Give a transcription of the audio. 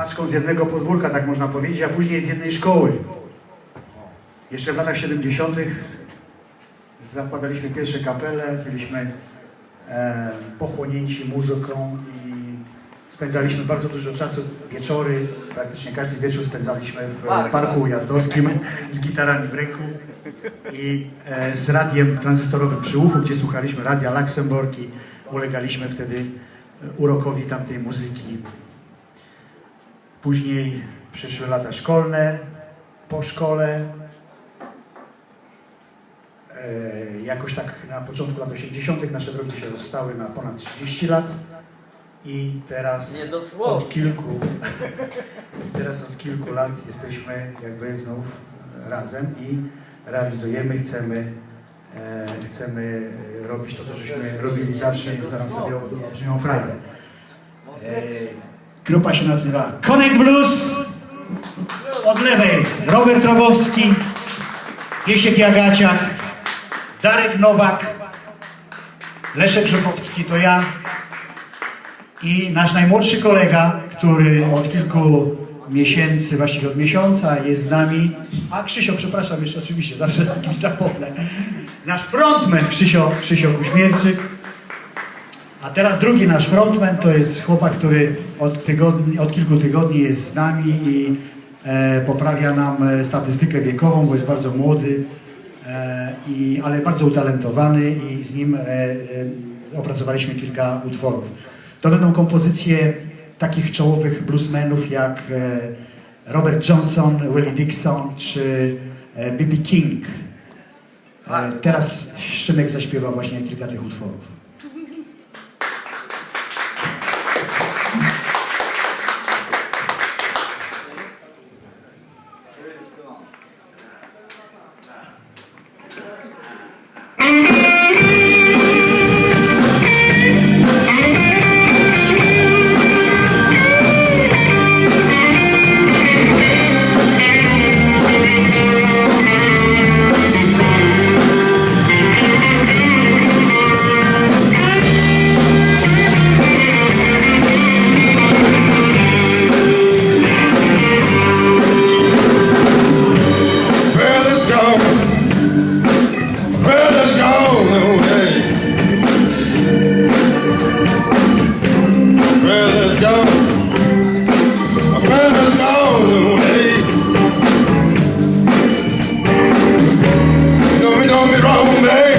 paczką z jednego podwórka, tak można powiedzieć, a później z jednej szkoły. Jeszcze w latach 70. zakładaliśmy pierwsze kapele, byliśmy e, pochłonięci muzyką i spędzaliśmy bardzo dużo czasu, wieczory, praktycznie każdy wieczór spędzaliśmy w Park. parku ujazdowskim z gitarami w ręku i e, z radiem tranzystorowym przy uchu, gdzie słuchaliśmy radia Luxemburg i ulegaliśmy wtedy urokowi tamtej muzyki. Później przyszły lata szkolne, po szkole. E, jakoś tak na początku lat 80. nasze drogi się rozstały na ponad 30 lat i teraz od kilku teraz od kilku lat jesteśmy jakby znów razem i realizujemy, chcemy e, chcemy robić to, co żeśmy robili zawsze i sprawiało olbrzymią frajdę. E, grupa się nazywa Connect Blues od lewej Robert Rogowski, Wiesiek Jagaciak, Darek Nowak, Leszek Rzepowski to ja i nasz najmłodszy kolega, który od kilku miesięcy, właściwie od miesiąca jest z nami. A Krzysio, przepraszam jeszcze oczywiście, zawsze o kimś zapomnę. Nasz frontman Krzysio, Krzysio Kuśmierczyk. A teraz drugi nasz frontman to jest chłopak, który od, tygodni, od kilku tygodni jest z nami i e, poprawia nam e, statystykę wiekową, bo jest bardzo młody, e, i, ale bardzo utalentowany i z nim e, e, opracowaliśmy kilka utworów. To będą kompozycje takich czołowych bluesmenów jak e, Robert Johnson, Willie Dixon czy e, B.B. King. E, teraz Szymek zaśpiewa właśnie kilka tych utworów. arrumei